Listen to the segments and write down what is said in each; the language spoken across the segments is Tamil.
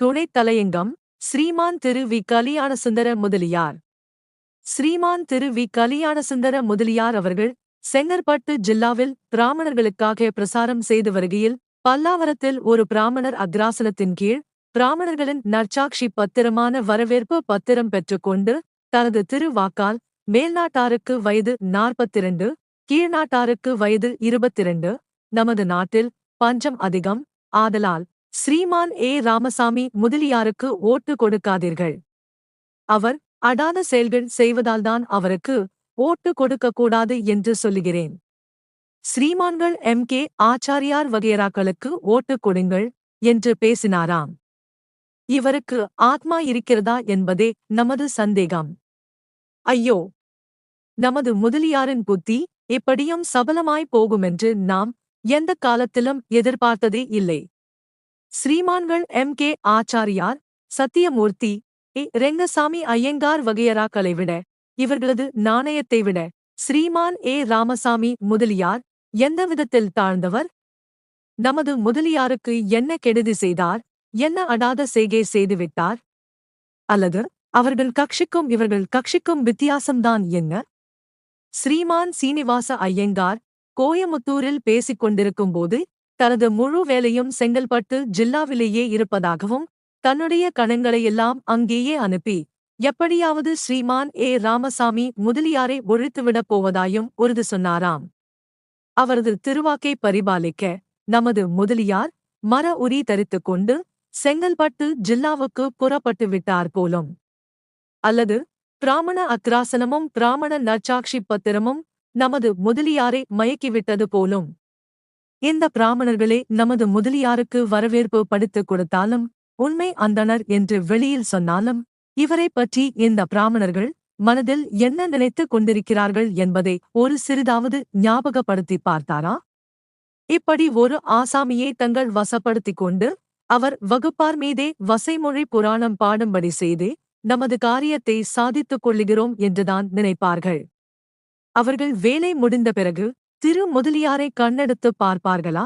துணைத் தலையங்கம் ஸ்ரீமான் திரு வி. கலியாணசுந்தர முதலியார். ஸ்ரீமான் திரு வி. கலியாணசுந்தர முதலியார் அவர்கள் செங்கற்பட்டு ஜில்லாவில் பிராமணர்களுக்காக பிரசாரம் செய்து வருகையில் பல்லாவரத்தில் ஒரு பிராமணர் அக்ராசனத்தின் கீழ் பிராமணர்களின் நற்சாட்சி பத்திரமான வரவேற்பு பத்திரம் பெற்றுக்கொண்டு தனது திருவாக்கால் மேல்நாட்டாருக்கு வயது நாற்பத்திரண்டு கீழ்நாட்டாருக்கு வயது இருபத்திரண்டு நமது நாட்டில் பஞ்சம் அதிகம் ஆதலால் ஸ்ரீமான் ஏ ராமசாமி முதலியாருக்கு ஓட்டு கொடுக்காதீர்கள். அவர் அடாத செயல்கள் செய்வதால்தான் அவருக்கு ஓட்டு கொடுக்கக்கூடாது என்று சொல்லுகிறேன். ஸ்ரீமான்கள் எம். கே. ஆச்சாரியார் வகையராக்களுக்கு ஓட்டு கொடுங்கள் என்று பேசினாராம். இவருக்கு ஆத்மா இருக்கிறதா என்பதே நமது சந்தேகம். ஐயோ! நமது முதலியாரின் புத்தி எப்படியும் சபலமாய் போகுமென்று நாம் எந்த காலத்திலும் எதிர்பார்த்ததே இல்லை. ஸ்ரீமான்கள் M. K. Achariar Sathyamurthy A. Rengasamy Iyengar வகையராக்களை விட இவர்களது நாணயத்தை விட ஸ்ரீமான் ஏ. ராமசாமி முதலியார் எந்த விதத்தில் தாழ்ந்தவர்? நமது முதலியாருக்கு என்ன கெடுதி செய்தார்? என்ன அடாத செய்கை செய்துவிட்டார்? அல்லது அவர்கள் கட்சிக்கும் இவர்கள் கட்சிக்கும் வித்தியாசம்தான் என்ன? ஸ்ரீமான் சீனிவாச ஐயங்கார் கோயமுத்தூரில் பேசிக் கொண்டிருக்கும்போது தனது முழு வேலையும் செங்கல்பட்டு ஜில்லாவிலேயே இருப்பதாகவும் தன்னுடைய கணங்களையெல்லாம் அங்கேயே அனுப்பி எப்படியாவது ஸ்ரீமான் ஏ. ராமசாமி முதலியாரை ஒழித்துவிடப் போவதாயும் உறுதி சொன்னாராம். அவரது திருவாக்கை பரிபாலிக்க நமது முதலியார் மர உரி தரித்துக் கொண்டு செங்கல்பட்டு ஜில்லாவுக்கு புறப்பட்டு விட்டார் போலும். அல்லது பிராமண அக்ராசனமும் பிராமண நற்சாட்சி பத்திரமும் நமது முதலியாரை மயக்கிவிட்டது போலும். இந்த பிராமணர்களே நமது முதலியாருக்கு வரவேற்பு படித்துக் கொடுத்தாலும் உண்மை அந்தணர் என்று வெளியில் சொன்னாலும் இவரை பற்றி இந்த பிராமணர்கள் மனதில் என்ன நினைத்துக் கொண்டிருக்கிறார்கள் என்பதை ஒரு சிறிதாவது ஞாபகப்படுத்தி பார்த்தாரா? இப்படி ஒரு ஆசாமியை தங்கள் வசப்படுத்திக் கொண்டு அவர் வகுப்பார் மீதே வசைமொழி புராணம் பாடும்படி செய்து நமது காரியத்தை சாதித்துக் கொள்ளுகிறோம் என்றுதான் நினைப்பார்கள். அவர்கள் வேலை முடிந்த பிறகு திரு முதலியாரை கண்ணெடுத்து பார்ப்பார்களா?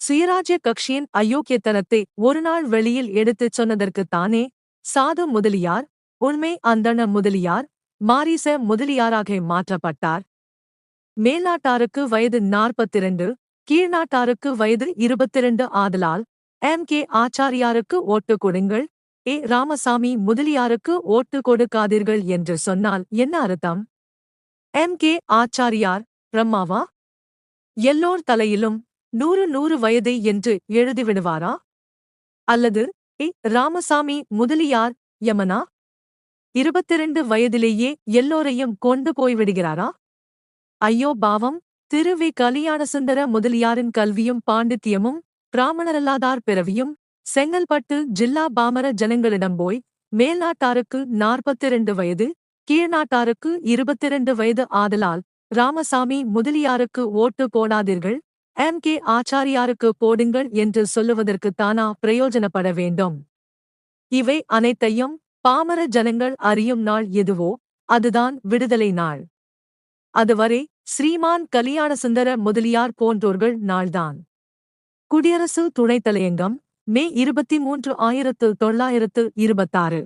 சுயராஜ்ய கட்சியின் அயோக்கியத்தனத்தை ஒருநாள் வெளியில் எடுத்துச் சொன்னதற்குத்தானே சாது முதலியார் உண்மை அந்தண முதலியார் மாரிச முதலியாராக மாற்றப்பட்டார். மேல்நாட்டாருக்கு வயது நாற்பத்திரண்டு கீழ்நாட்டாருக்கு வயது இருபத்திரண்டு ஆதலால் எம். கே. ஆச்சாரியாருக்கு ஓட்டு கொடுங்கள் ஏ. ராமசாமி முதலியாருக்கு ஓட்டு கொடுக்காதீர்கள் என்று சொன்னால் என்ன அர்த்தம்? எம். கே. ஆச்சாரியார் பிரம்மாவா? எல்லோர் தலையிலும் நூறு நூறு வயது என்று எழுதிவிடுவாரா? அல்லது ஏ ராமசாமி முதலியார் யமனா? இருபத்திரண்டு வயதிலேயே எல்லோரையும் கொண்டு போய்விடுகிறாரா? ஐயோ பாவம்! திரு வி. கலியாணசுந்தர முதலியாரின் கல்வியும் பாண்டித்யமும் பிராமணரல்லாதார் பிறவியும் செங்கல்பட்டு ஜில்லா பாமர ஜனங்களிடம் போய் மேல்நாட்டாருக்கு நாற்பத்திரண்டு வயது கீழ்நாட்டாருக்கு இருபத்திரண்டு வயது ஆதலால் ராமசாமி முதலியாருக்கு ஓட்டு போடாதீர்கள். எம். கே. ஆச்சாரியாருக்கு போடுங்கள் என்று சொல்லுவதற்குத்தானா பிரயோஜனப்பட வேண்டும். இவை அனைத்தையும் பாமர ஜனங்கள் அறியும் நாள் எதுவோ அதுதான் விடுதலை நாள். அதுவரை ஸ்ரீமான் கலியாணசுந்தர முதலியார் போன்றோர்கள் நாள்தான். குடியரசு துணைத் தலையங்கம் மே இருபத்தி மூன்று ஆயிரத்து தொள்ளாயிரத்து இருபத்தாறு.